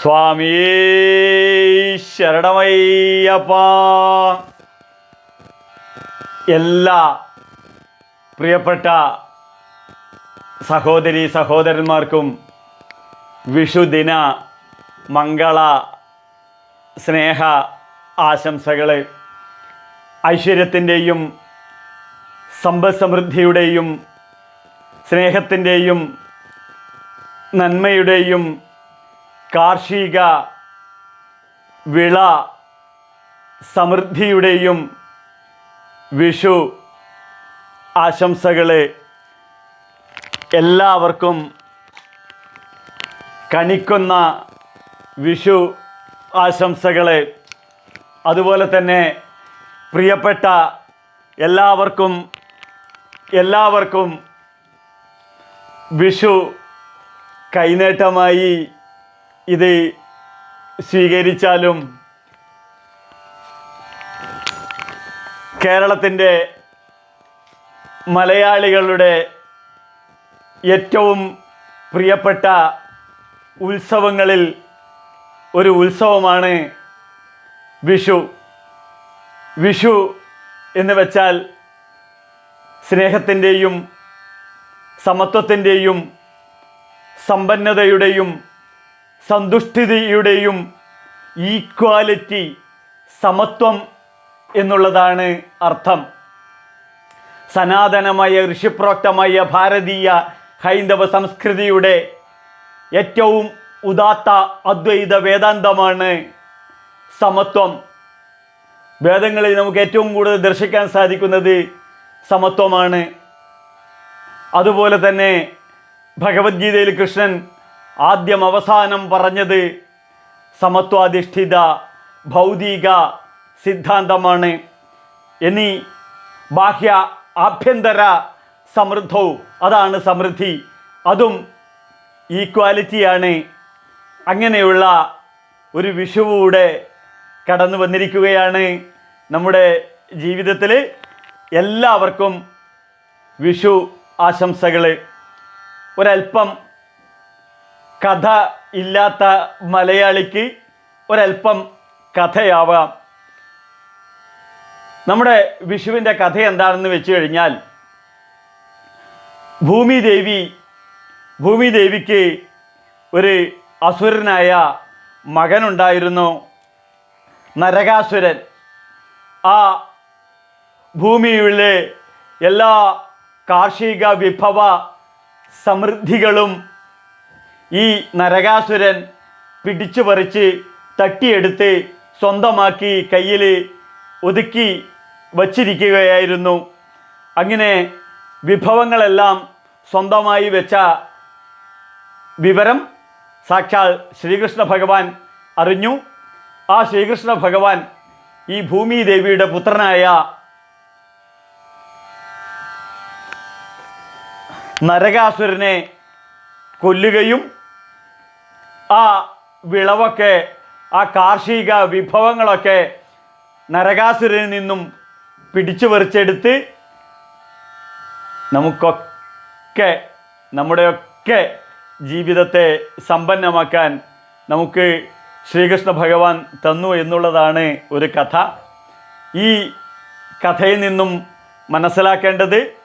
സ്വാമി ശരണമയ്യപ്പ. എല്ലാ പ്രിയപ്പെട്ട സഹോദരി സഹോദരന്മാർക്കും വിഷുദിന മംഗള സ്നേഹ ആശംസകൾ ഐശ്വര്യത്തിന്റെയും സമ്പദ് സമൃദ്ധിയുടെയും സ്നേഹത്തിന്റെയും നന്മയുടെയും കാർഷിക വിള സമൃദ്ധിയുടെയും വിഷു ആശംസകളെ എല്ലാവർക്കും കണിക്കുന്ന വിഷു ആശംസകളെ. അതുപോലെ തന്നെ പ്രിയപ്പെട്ട എല്ലാവർക്കും എല്ലാവർക്കും വിഷു കൈനേട്ടമായി ഇത് സ്വീകരിച്ചാലും കേരളത്തിന്റെ മലയാളികളുടെ ഏറ്റവും പ്രിയപ്പെട്ട ഉത്സവങ്ങളിൽ ഒരു ഉത്സവമാണ് വിഷു. വിഷു എന്ന് വെച്ചാൽ സ്നേഹത്തിന്റെയും സമത്വത്തിന്റെയും സമ്പന്നതയുടെയും സന്തുഷ്ടിതയുടെയും ഈക്വാലിറ്റി സമത്വം എന്നുള്ളതാണ് അർത്ഥം. സനാതനമായ ഋഷിപ്രോക്തമായ ഭാരതീയ ഹൈന്ദവ സംസ്കൃതിയുടെ ഏറ്റവും ഉദാത്ത അദ്വൈത വേദാന്തമാണ് സമത്വം. വേദങ്ങളിൽ നമുക്ക് ഏറ്റവും കൂടുതൽ ദർശിക്കാൻ സാധിക്കുന്നത് സമത്വമാണ്. അതുപോലെ തന്നെ ഭഗവത്ഗീതയിൽ കൃഷ്ണൻ ആദ്യം അവസാനം പറഞ്ഞത് സമത്വാധിഷ്ഠിത ഭൗതിക സിദ്ധാന്തമാണ്. ഇനി ബാഹ്യ ആഭ്യന്തര സമൃദ്ധവും അതാണ് സമൃദ്ധി. അതും ഈക്വാലിറ്റിയാണ്. അങ്ങനെയുള്ള ഒരു വിഷുവൂടെ കടന്നു വന്നിരിക്കുകയാണ് നമ്മുടെ ജീവിതത്തിൽ എല്ലാവർക്കും വിഷു ആശംസകൾ ഒരല്പം കഥ ഇല്ലാത്ത മലയാളിക്ക് ഒരല്പം കഥയാവാം. നമ്മുടെ വിഷുവിന്റെ കഥ എന്താണെന്ന് വെച്ച് കഴിഞ്ഞാൽ ഭൂമിദേവി ഭൂമിദേവിക്ക് ഒരു അസുരനായ മകനുണ്ടായിരുന്നു നരകാസുരൻ. ആ ഭൂമിയിലെ എല്ലാ കാർഷിക വിഭവ സമൃദ്ധികളും ഈ നരകാസുരൻ പിടിച്ചു പറിച്ച് തട്ടിയെടുത്ത് സ്വന്തമാക്കി കയ്യിൽ ഒതുക്കി വച്ചിരിക്കുകയായിരുന്നു. അങ്ങനെ വിഭവങ്ങളെല്ലാം സ്വന്തമായി വെച്ച വിവരം സാക്ഷാൽ ശ്രീകൃഷ്ണ ഭഗവാൻ അറിഞ്ഞു. ആ ശ്രീകൃഷ്ണ ഭഗവാൻ ഈ ഭൂമി ദേവിയുടെ പുത്രനായ നരകാസുരനെ കൊല്ലുകയും ആ വിളവൊക്കെ ആ കാർഷിക വിഭവങ്ങളൊക്കെ നരകാസുരനിൽ നിന്നും പിടിച്ചു പറിച്ചെടുത്ത് നമുക്കൊക്കെ നമ്മുടെയൊക്കെ ജീവിതത്തെ സമ്പന്നമാക്കാൻ നമുക്ക് ശ്രീകൃഷ്ണ ഭഗവാൻ തന്നു എന്നുള്ളതാണ് ഒരു കഥ. ഈ കഥയിൽ നിന്നും മനസ്സിലാക്കേണ്ടത്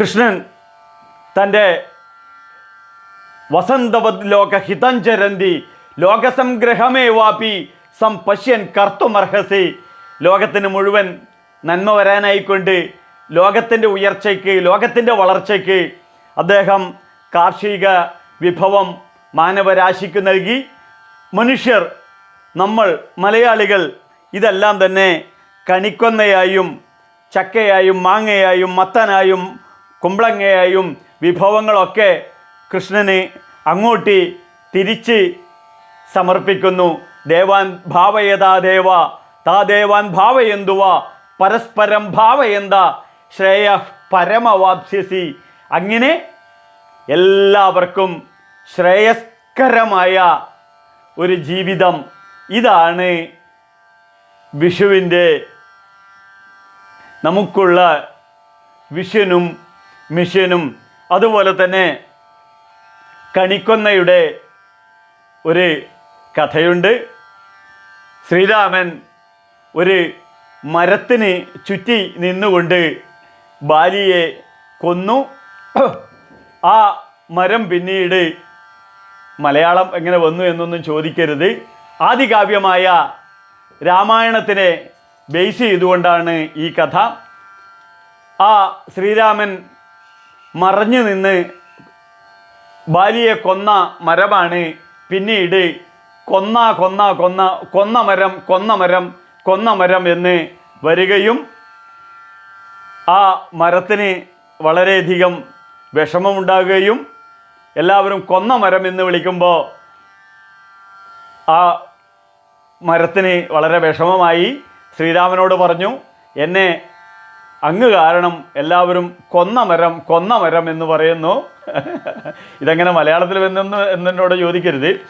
കൃഷ്ണൻ തന്റെ വസന്തവത് ലോക ഹിതഞ്ചരന്തി ലോകസംഗ്രഹമേ വാപി. സം പശ്യൻ കർത്തുമർഹസി. ലോകത്തിന് മുഴുവൻ നന്മ വരാനായിക്കൊണ്ട് ലോകത്തിന്റെ ഉയർച്ചയ്ക്ക് ലോകത്തിന്റെ വളർച്ചയ്ക്ക് അദ്ദേഹം കാർഷിക വിഭവം മാനവരാശിക്ക് നൽകി. മനുഷ്യർ നമ്മൾ മലയാളികൾ ഇതെല്ലാം തന്നെ കണിക്കൊന്നയായും ചക്കയായും മാങ്ങയായും മത്തനായും കുമ്പളങ്ങയായും വിഭവങ്ങളൊക്കെ കൃഷ്ണന് അങ്ങോട്ട് തിരിച്ച് സമർപ്പിക്കുന്നു. ദേവാൻ ഭാവയതാ ദേവ താ ദേവാൻ ഭാവയന്തുവ പരസ്പരം ഭാവയന്ത ശ്രേയ പരമവാപ്സ്യസി. അങ്ങനെ എല്ലാവർക്കും ശ്രേയസ്കരമായ ഒരു ജീവിതം ഇതാണ് വിഷുവിന്റെ. നമുക്കുള്ള വിഷനും മിഷനും അതുപോലെ തന്നെ കണിക്കൊന്നയുടെ ഒരു കഥയുണ്ട്. ശ്രീരാമൻ ഒരു മരത്തിന് ചുറ്റി നിന്നുകൊണ്ട് ബാലിയെ കൊന്നു. ആ മരം പിന്നീട് മലയാളം എങ്ങനെ വന്നു എന്നൊന്നും ചോദിക്കരുത്. ആദികാവ്യമായ രാമായണത്തിനെ ബേസ് ചെയ്തുകൊണ്ടാണ് ഈ കഥ. ആ ശ്രീരാമൻ മറഞ്ഞു നിന്ന് ബാലിയെ കൊന്ന മരമാണ്. പിന്നീട് കൊന്ന കൊന്ന കൊന്ന കൊന്ന മരം കൊന്ന മരം കൊന്ന മരം എന്ന് വരികയും ആ മരത്തിന് വളരെയധികം വിഷമമുണ്ടാകുകയും എല്ലാവരും കൊന്ന മരം എന്ന് വിളിക്കുമ്പോൾ ആ മരത്തിന് വളരെ വിഷമമായി ശ്രീരാമനോട് പറഞ്ഞു എന്നെ അങ്ങ് കാരണം എല്ലാവരും കൊന്ന മരം കൊന്ന മരം എന്ന് പറയുന്നു. ഇതെങ്ങനെ മലയാളത്തിൽ വന്നെന്ന് എന്നോട് ചോദിക്കരുത്.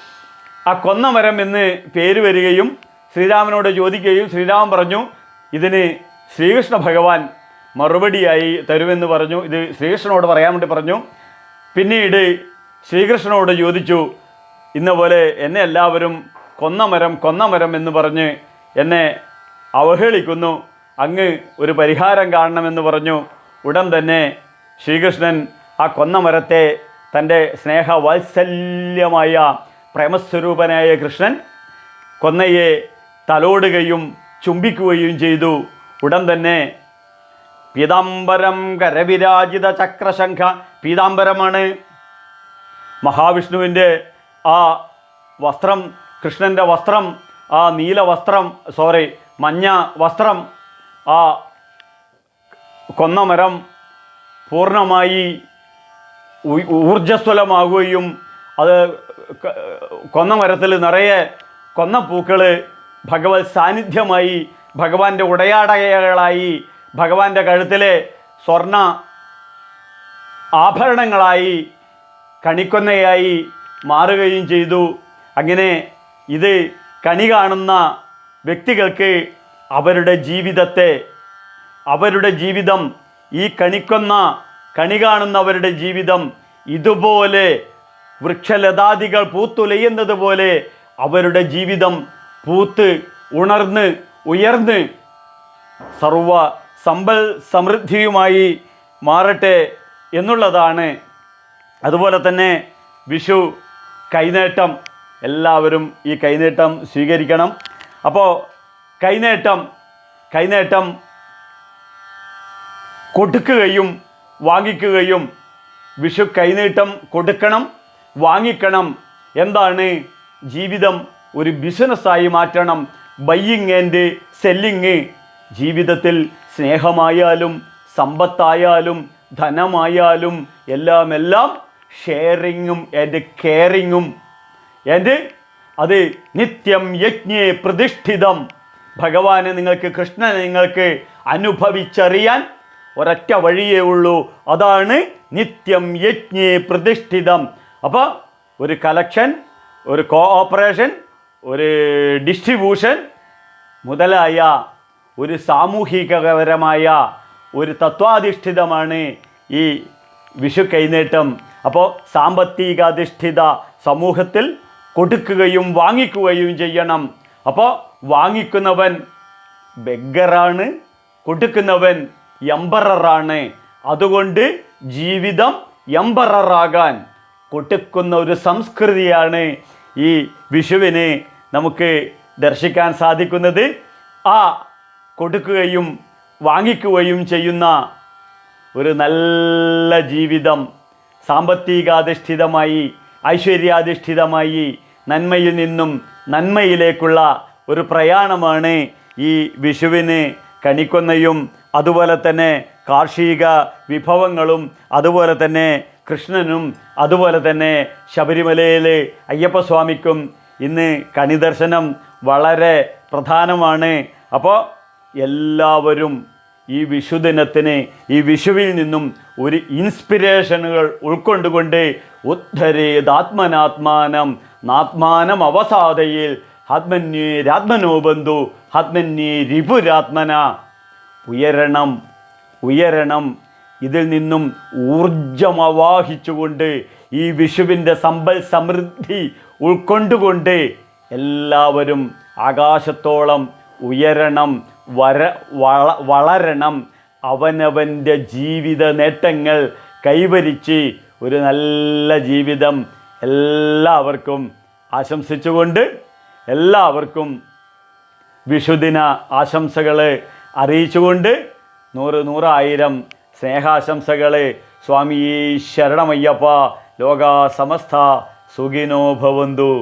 ആ കൊന്ന മരം എന്ന് പേര് വരികയും ശ്രീരാമനോട് ചോദിക്കുകയും ശ്രീരാമൻ പറഞ്ഞു ഇതിന് ശ്രീകൃഷ്ണ ഭഗവാൻ മറുപടിയായി തരുമെന്ന് പറഞ്ഞു. ഇത് ശ്രീകൃഷ്ണനോട് പറയാൻ വേണ്ടി പറഞ്ഞു. പിന്നീട് ശ്രീകൃഷ്ണനോട് ചോദിച്ചു ഇന്ന പോലെ എന്നെ എല്ലാവരും കൊന്ന മരം കൊന്ന മരം എന്ന് പറഞ്ഞ് എന്നെ അവഹേളിക്കുന്നു. അങ്ങ് ഒരു പരിഹാരം കാണണമെന്ന് പറഞ്ഞു. ഉടൻ തന്നെ ശ്രീകൃഷ്ണൻ ആ കൊന്നമരത്തെ തന്റെ സ്നേഹവാത്സല്യമായ പ്രേമസ്വരൂപനായ കൃഷ്ണൻ കൊന്നയെ തലോടുകയും ചുംബിക്കുകയും ചെയ്തു. ഉടൻ തന്നെ പീതാംബരം കരവിരാജിത ചക്രശംഖ പീതാംബരമാണ്. മഹാവിഷ്ണുവിന്റെ ആ വസ്ത്രം കൃഷ്ണന്റെ വസ്ത്രം ആ നീല വസ്ത്രം സോറി മഞ്ഞ വസ്ത്രം ആ കൊന്നമരം പൂർണമായി ഊ- ഊർജസ്വലമാകുകയും അത് കൊന്ന കൊന്നമരത്തിൽ നിറയെ കൊന്ന പൂക്കൾ ഭഗവത് സാന്നിധ്യമായി ഭഗവാന്റെ ഉടയാടകളായി ഭഗവാന്റെ കഴുത്തിലെ സ്വർണ ആഭരണങ്ങളായി കണിക്കൊന്നയായി മാറുകയും ചെയ്തു. അങ്ങനെ ഇത് കണി കാണുന്ന വ്യക്തികൾക്ക് അവരുടെ ജീവിതത്തെ അവരുടെ ജീവിതം ഈ കണിക്കൊന്ന കണി കാണുന്നവരുടെ ജീവിതം ഇതുപോലെ വൃക്ഷലതാദികൾ പൂത്തുലയുന്നത് പോലെ അവരുടെ ജീവിതം പൂത്ത് ഉണർന്ന് ഉയർന്ന് സർവ സമ്പൽ സമൃദ്ധിയുമായി മാറട്ടെ എന്നുള്ളതാണ്. അതുപോലെ തന്നെ വിഷു കൈനേട്ടം എല്ലാവരും ഈ കൈനേട്ടം സ്വീകരിക്കണം. അപ്പോൾ കൈനേട്ടം കൈനേട്ടം കൊടുക്കുകയും വാങ്ങിക്കുകയും വിഷു കൈനീട്ടം കൊടുക്കണം വാങ്ങിക്കണം എന്താണ് ജീവിതം ഒരു ബിസിനസ്സായി മാറ്റണം. ബയ്യിങ് ആൻഡ് സെല്ലിങ് ജീവിതത്തിൽ സ്നേഹമായാലും സമ്പത്തായാലും ധനമായാലും എല്ലാം എല്ലാം ഷെയറിങ്ങും ആൻഡ് കെയറിങ്ങും ആൻഡ് അത് നിത്യം യജ്ഞേ പ്രതിഷ്ഠിതം. ഭഗവാനെ നിങ്ങൾക്ക് കൃഷ്ണനെ നിങ്ങൾക്ക് അനുഭവിച്ചറിയാൻ ഒരൊറ്റ വഴിയേ ഉള്ളൂ. അതാണ് നിത്യം യജ്ഞേ പ്രതിഷ്ഠിതം. അപ്പോൾ ഒരു കലക്ഷൻ ഒരു കോഓപ്പറേഷൻ ഒരു ഡിസ്ട്രിബ്യൂഷൻ മുതലായ ഒരു സാമൂഹികപരമായ ഒരു തത്വാധിഷ്ഠിതമാണ് ഈ വിഷു കൈനീട്ടം. അപ്പോൾ സാമ്പത്തികാധിഷ്ഠിത സമൂഹത്തിൽ കൊടുക്കുകയും വാങ്ങിക്കുകയും ചെയ്യണം. അപ്പോൾ വാങ്ങിക്കുന്നവൻ ബെഗറാണ് കൊടുക്കുന്നവൻ എംബററാണ്. അതുകൊണ്ട് ജീവിതം എംബററാകാൻ കൊടുക്കുന്ന ഒരു സംസ്കൃതിയാണ് ഈ വിഷുവിനെ നമുക്ക് ദർശിക്കാൻ സാധിക്കുന്നത്. ആ കൊടുക്കുകയും വാങ്ങിക്കുകയും ചെയ്യുന്ന ഒരു നല്ല ജീവിതം സാമ്പത്തികാധിഷ്ഠിതമായി ഐശ്വര്യാധിഷ്ഠിതമായി നന്മയിൽ നിന്നും നന്മയിലേക്കുള്ള ഒരു പ്രയാണമാണ് ഈ വിഷുവിന് കണിക്കൊന്നയും അതുപോലെ തന്നെ കാർഷിക വിഭവങ്ങളും അതുപോലെ തന്നെ കൃഷ്ണനും അതുപോലെ തന്നെ ശബരിമലയിലെ അയ്യപ്പസ്വാമിക്കും ഇന്ന് കണിദർശനം വളരെ പ്രധാനമാണ്. അപ്പോൾ എല്ലാവരും ഈ വിഷുദിനത്തിന് ഈ വിഷുവിൽ നിന്നും ഒരു ഇൻസ്പിരേഷനുകൾ ഉൾക്കൊണ്ടുകൊണ്ട് ഉദ്ധരേതാത്മനാത്മാനം നാത്മാനം അവസാദയിൽ ആത്മന്യേരാത്മനോ ബന്ധു ആത്മന്യേ രിപുരാത്മന. ഉയരണം ഉയരണം. ഇതിൽ നിന്നും ഊർജം അവാഹിച്ചുകൊണ്ട് ഈ വിഷുവിന്റെ സമ്പൽ സമൃദ്ധി ഉൾക്കൊണ്ടുകൊണ്ട് എല്ലാവരും ആകാശത്തോളം ഉയരണം വര വള വളരണം. അവനവന്റെ ജീവിത നേട്ടങ്ങൾ കൈവരിച്ച് ഒരു നല്ല ജീവിതം എല്ലാവർക്കും ആശംസിച്ചുകൊണ്ട് എല്ലാവർക്കും വിഷുദിന ആശംസകൾ അറിയിച്ചുകൊണ്ട് നൂറ് നൂറായിരം സ്നേഹാശംസകൾ സ്വാമി ശരണമയ്യപ്പ ലോക സമസ്ത സുഖിനോ ഭവന്തു.